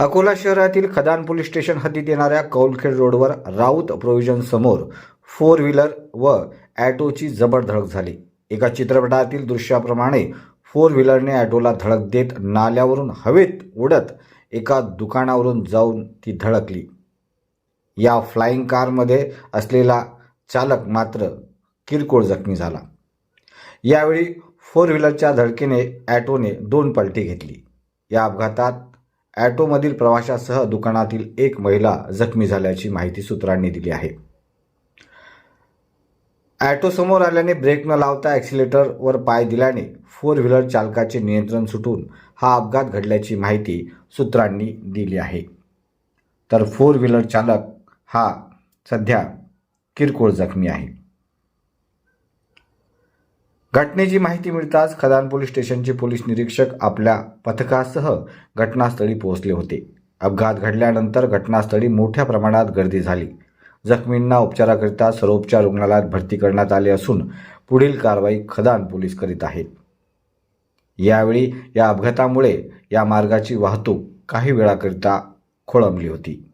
अकोला शहरातील खदान police station हद्दीत येणाऱ्या कौलखेड रोडवर राऊत प्रोव्हिजन समोर फोर व्हीलर व ॲटोची जबर धडक झाली. एका चित्रपटातील दृश्याप्रमाणे फोर व्हीलरने ॲटोला धडक देत नाल्यावरून हवेत उडत एका दुकानावरून जाऊन ती धडकली. या फ्लाईंग कारमध्ये असलेला चालक मात्र किरकोळ जखमी झाला. यावेळी फोर व्हीलरच्या धडकेने ॲटोने दोन पलटी घेतली. या अपघातात ॲटोमधील प्रवाशासह दुकानातील एक महिला जखमी झाल्याची माहिती सूत्रांनी दिली आहे. ॲटो समोर आल्याने ब्रेक न लावता ॲक्सिलेटरवर पाय दिल्याने फोर व्हीलर चालकाचे नियंत्रण सुटून हा अपघात घडल्याची माहिती सूत्रांनी दिली आहे. तर फोर व्हीलर चालक हा सध्या किरकोळ जखमी आहे. घटनेची माहिती मिळताच खदान पोलीस स्टेशनचे पोलीस निरीक्षक आपल्या पथकासह घटनास्थळी पोहोचले होते. अपघात घडल्यानंतर घटनास्थळी मोठ्या प्रमाणात गर्दी झाली. जखमींना उपचाराकरिता सर्वोपचार रुग्णालयात भरती करण्यात आले असून पुढील कारवाई खदान पोलीस करीत आहेत. यावेळी या अपघातामुळे या मार्गाची वाहतूक काही वेळाकरिता खोळंबली होती.